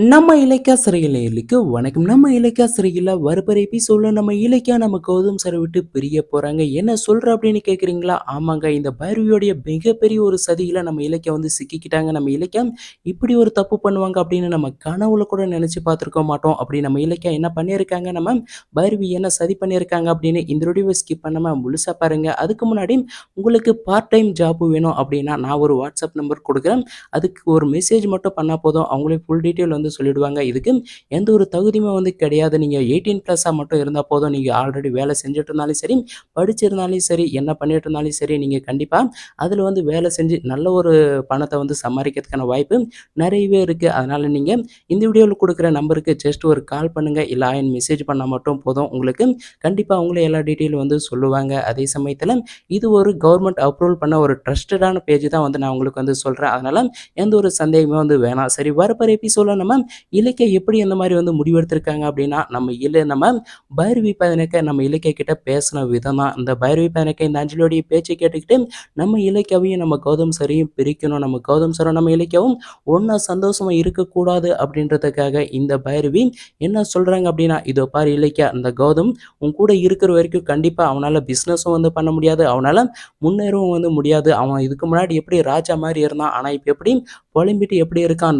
நம்ம இலக்கியா சிறையிலுக்கு வணக்கம். நம்ம இலக்கியா சிறையில் வரப்போற சொல்ல நம்ம இலக்கியா நம்ம கௌதம் சரை விட்டு பிரிய போகிறாங்க என்ன சொல்கிற அப்படின்னு கேட்குறீங்களா ஆமாங்க இந்த பைரவியோடைய மிகப்பெரிய ஒரு சதியில் நம்ம இலக்கியா வந்து சிக்கிக்கிட்டாங்க. நம்ம இலக்கியா இப்படி ஒரு தப்பு பண்ணுவாங்க அப்படின்னு நம்ம கனவுல கூட நினச்சி பார்த்துருக்க மாட்டோம். அப்படி நம்ம இலக்கியா என்ன பண்ணியிருக்காங்க? நம்ம பைரவி என்ன சதி பண்ணியிருக்காங்க அப்படின்னு இந்த ரொடிவை ஸ்கிப் பண்ணாமல் முழுசாக பாருங்கள் அதுக்கு முன்னாடி உங்களுக்கு பார்ட் டைம் ஜாப் வேணும் அப்படின்னா நான் ஒரு வாட்ஸ்அப் நம்பர் கொடுக்குறேன். அதுக்கு ஒரு மெசேஜ் மட்டும் பண்ணால் போதும். அவங்களே ஃபுல் டீட்டெயில் வந்து சொல்லிடுவாங்க. இதுக்கு எந்த ஒரு தகுதியுமே வந்து கிடையாது. நீங்கள் எயிட்டீன் ப்ளஸ்ஸாக மட்டும் இருந்தால் போதும். நீங்கள் ஆல்ரெடி வேலை செஞ்சுட்டு இருந்தாலும் சரி படிச்சிருந்தாலும் சரி என்ன பண்ணிட்டு இருந்தாலும் சரி நீங்கள் கண்டிப்பாக அதில் வந்து வேலை செஞ்சு நல்ல ஒரு பணத்தை வந்து சம்பாதிக்கிறதுக்கான வாய்ப்பு நிறையவே இருக்குது அதனால் நீங்கள் இந்த வீடியோவில் கொடுக்குற நம்பருக்கு ஜஸ்ட் ஒரு கால் பண்ணுங்கள் இல்லை ஆயின் மெசேஜ் பண்ணால் மட்டும் போதும். உங்களுக்கு கண்டிப்பாக அவங்களே எல்லா டீட்டெயிலும் வந்து சொல்லுவாங்க. அதே சமயத்தில் இது ஒரு கவர்மெண்ட் அப்ரூவல் பண்ண ஒரு ட்ரஸ்டடான பேஜ் தான் வந்து நான் உங்களுக்கு வந்து சொல்கிறேன் அதனால் எந்த ஒரு சந்தேகமே வந்து வேணாம். சரி வரப்போகிற எபிசோடில் நம்ம இலக்கிய எப்படி இந்த மாதிரி வந்து முடிவெடுத்திருக்காங்க அப்படின்னா நம்ம இல்லை நம்ம பைரவி பதினக்க நம்ம இலக்கிய கிட்ட பேசின விதம் தான். இந்த பைரவி பதினக்க இந்த அஞ்சலியோடைய பேச்சை கேட்டுக்கிட்டு நம்ம இலக்கியாவையும் நம்ம கௌதம் சரியும் பிரிக்கணும். நம்ம கௌதம் சரம் நம்ம இலக்கியாவும் ஒன்றா சந்தோஷமா இருக்கக்கூடாது அப்படின்றதுக்காக இந்த பைரவி என்ன சொல்கிறாங்க அப்படின்னா இதோ பாரு இலக்கியா இந்த கௌதம் உன் கூட இருக்கிற வரைக்கும் கண்டிப்பாக அவனால் பிஸ்னஸும் வந்து பண்ண முடியாது. அவனால் முன்னேறவும் வந்து முடியாது. அவன் இதுக்கு முன்னாடி எப்படி ராஜா மாதிரி இருந்தான். ஆனால் இப்போ எப்படி புலம்பிட்டு எப்படி இருக்கான்?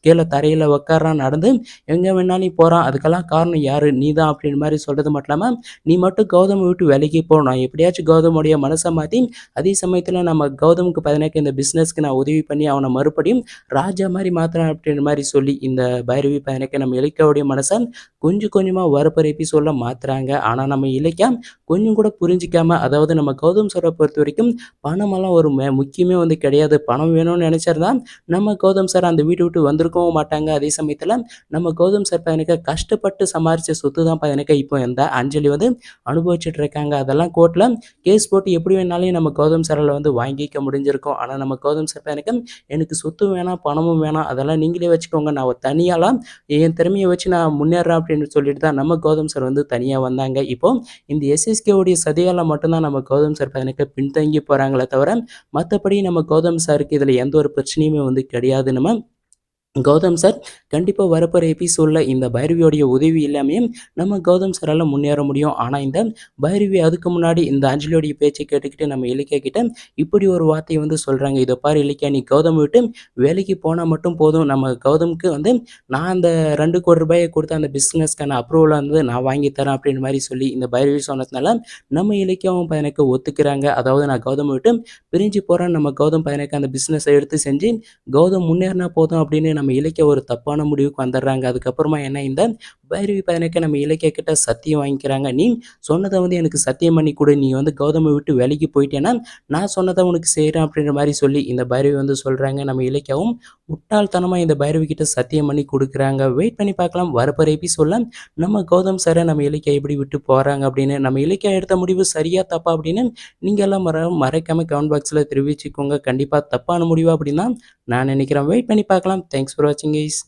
கீழே தரையில் உட்காரான் நடந்து எங்கே வேணாலும் போகிறான் அதுக்கெல்லாம் காரணம் யார்? நீ தான் அப்படின்ற மாதிரி சொல்கிறது மட்டும் இல்லாமல் நீ மட்டும் கௌதமை விட்டு விலகி போகணும் நான் எப்படியாச்சும் கௌதமுடைய மனசை மாற்றி அதே சமயத்தில் நம்ம கௌதமுக்கு பதினேக்கு இந்த பிஸ்னஸ்க்கு நான் உதவி பண்ணி அவனை மறுபடியும் ராஜா மாதிரி மாத்திரம் அப்படின்ற மாதிரி சொல்லி இந்த பைரவி பதினேக்கு நம்ம இலக்கியாவுடைய மனசை கொஞ்சம் கொஞ்சமாக வரப்போகிற சொல்ல மாற்றுறாங்க ஆனால் நம்ம இலக்கியா கொஞ்சம் கூட புரிஞ்சிக்காம அதாவது நம்ம கௌதம் சொல்கிற பொறுத்த வரைக்கும் பணமெல்லாம் ஒரு மே- முக்கியமே வந்து கிடையாது. பணம் வேணும்னு நினச்சிருந்தா நம்ம கௌதம் சார் அந்த வீட்டை விட்டு வந்திருக்கவும் மாட்டாங்க. அதே சமயத்தில் நம்ம கௌதம் சார் பையனுக்கு கஷ்டப்பட்டு சமாளித்த சொத்து தான் பையனுக்கு இப்போ இந்த அஞ்சலி வந்து அனுபவிச்சுட்டு இருக்காங்க. அதெல்லாம் கோர்ட்டில் கேஸ் போட்டு எப்படி வேணாலும் நம்ம கௌதம் சாரில் வந்து வாங்கிக்க முடிஞ்சிருக்கும். ஆனால் நம்ம கௌதம் சார் பையனுக்கு எனக்கு சொத்து வேணாம் பணமும் வேணாம் அதெல்லாம் நீங்களே வச்சுக்கோங்க. நான் தனியாலாம் என் திறமையை வச்சு நான் முன்னேறேன் அப்படின்னு சொல்லிட்டு தான் நம்ம கௌதம் சார் வந்து தனியாக வந்தாங்க. இப்போ இந்த எஸ்எஸ்கேவுடைய சதியால் மட்டும்தான் நம்ம கௌதம் சார் பையனுக்கு பின்தங்கி போகிறாங்களே தவிர மற்றபடி நம்ம கௌதம் சாருக்கு இதில் எந்த ஒரு பிரச்சனையுமே வந்து கிடையாது நம்ம கௌதம் சார் கண்டிப்பாக வரப்போகிற எபிசோடில் இந்த பைரவியோடைய உதவி இல்லாமையும் நம்ம கௌதம் சாரால் முன்னேற முடியும். ஆனால் இந்த பைரவி அதுக்கு முன்னாடி இந்த அஞ்சலியோடைய பேச்சை கேட்டுக்கிட்டு நம்ம இலக்கியா கிட்ட இப்படி ஒரு வார்த்தையை வந்து சொல்கிறாங்க இதை பாரு இலக்கியா நீ கௌதம் விட்டு வேலைக்கு போனால் மட்டும் போதும். நம்ம கௌதமுக்கு வந்து நான் அந்த ரெண்டு கோடி ரூபாயை கொடுத்த அந்த பிஸ்னஸ்க்கான அப்ரூவலை வந்து நான் வாங்கி தரேன் அப்படின்ற மாதிரி சொல்லி இந்த பைரவி சொன்னதுனால நம்ம இலக்கியாவும் பையனுக்கு ஒத்துக்கிறாங்க. அதாவது நான் கௌதம் விட்டு பிரிஞ்சு போகிறேன் நம்ம கௌதம் பையனுக்கு அந்த பிஸ்னஸை எடுத்து செஞ்சு கௌதம் முன்னேறினா போதும் அப்படின்னு நம்ம இலக்கிய ஒரு தப்பான முடிவுக்கு வந்துடுறாங்க. அதுக்கப்புறமா என்ன இந்த பைரவி பையனுக்கு நம்ம இலக்கிய கிட்ட சத்தியம் வாங்கிக்கிறாங்க. நீ சொன்னதை வந்து எனக்கு சத்தியம் பண்ணி கொடு. நீ வந்து கௌதமை விட்டு வேலைக்கு போயிட்டேன்னா நான் சொன்னதை உனக்கு செய்கிறேன் அப்படின்ற மாதிரி சொல்லி இந்த பைரவி வந்து சொல்கிறாங்க நம்ம இலக்கியாவும் முட்டாள்தனமாக இந்த பைரவி கிட்ட சத்தியம் பண்ணி கொடுக்குறாங்க. வெயிட் பண்ணி பார்க்கலாம். வரப்போகிற எபிசோடில் நம்ம கௌதம் சாரை நம்ம இலக்கியா எப்படி விட்டு போகிறாங்க அப்படின்னு நம்ம இலக்கியா எடுத்த முடிவு சரியா தப்பா அப்படின்னு நீங்கள் எல்லாம் மற மறைக்காமல் கமெண்ட் பாக்ஸில் தெரிவிச்சுக்கோங்க. கண்டிப்பாக தப்பான முடிவு அப்படின்னா நான் நினைக்கிறேன். வெயிட் பண்ணி பார்க்கலாம். Thanks for watching guys.